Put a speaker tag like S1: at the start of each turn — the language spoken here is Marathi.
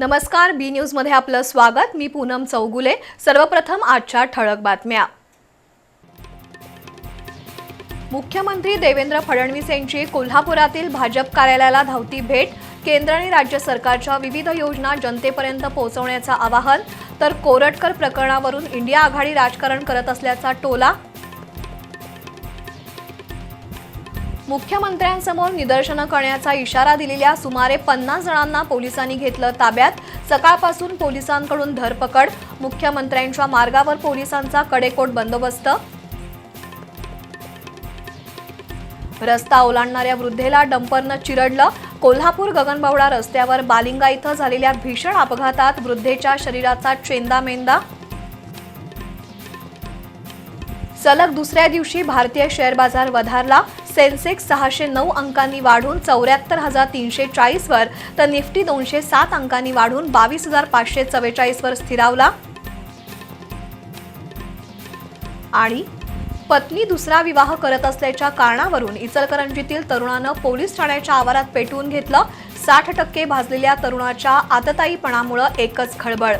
S1: नमस्कार बी न्यूजमध्ये आपलं स्वागत. मी पूनम चौगुले. सर्वप्रथम आजच्या ठळक बातम्या. मुख्यमंत्री देवेंद्र फडणवीस यांची कोल्हापुरातील भाजप कार्यालयाला धावती भेट. केंद्र आणि राज्य सरकारच्या विविध योजना जनतेपर्यंत पोहोचवण्याचं आवाहन. तर कोरटकर प्रकरणावरून इंडिया आघाडी राजकारण करत असल्याचा टोला. मुख्यमंत्र्यांसमोर निदर्शनं करण्याचा इशारा दिलेल्या सुमारे पन्नास जणांना पोलिसांनी घेतलं ताब्यात. सकाळपासून पोलिसांकडून धरपकड. मुख्यमंत्र्यांच्या मार्गावर पोलिसांचा कडेकोट बंदोबस्त. रस्ता ओलांडणाऱ्या वृद्धेला डंपरनं चिरडलं. कोल्हापूर गगनबावडा रस्त्यावर बालिंगा इथं झालेल्या भीषण अपघातात वृद्धेच्या शरीराचा चेंदामेंदा सलग दुसऱ्या दिवशी भारतीय शेअर बाजार वधारला. सेन्सेक्स सहाशे नऊ अंकांनी वाढून चौऱ्याहत्तर हजार तीनशे चाळीसवर तर निफ्टी दोनशे सात अंकांनी वाढून बावीस हजार पाचशे चव्वेचाळीसवर स्थिरावला. आणि पत्नी दुसरा विवाह करत असल्याच्या कारणावरून इचलकरंजीतील तरुणानं पोलीस ठाण्याच्या आवारात पेटवून घेतलं. साठ टक्के भाजलेल्या तरुणाच्या आतताईपणामुळं एकच खळबळ.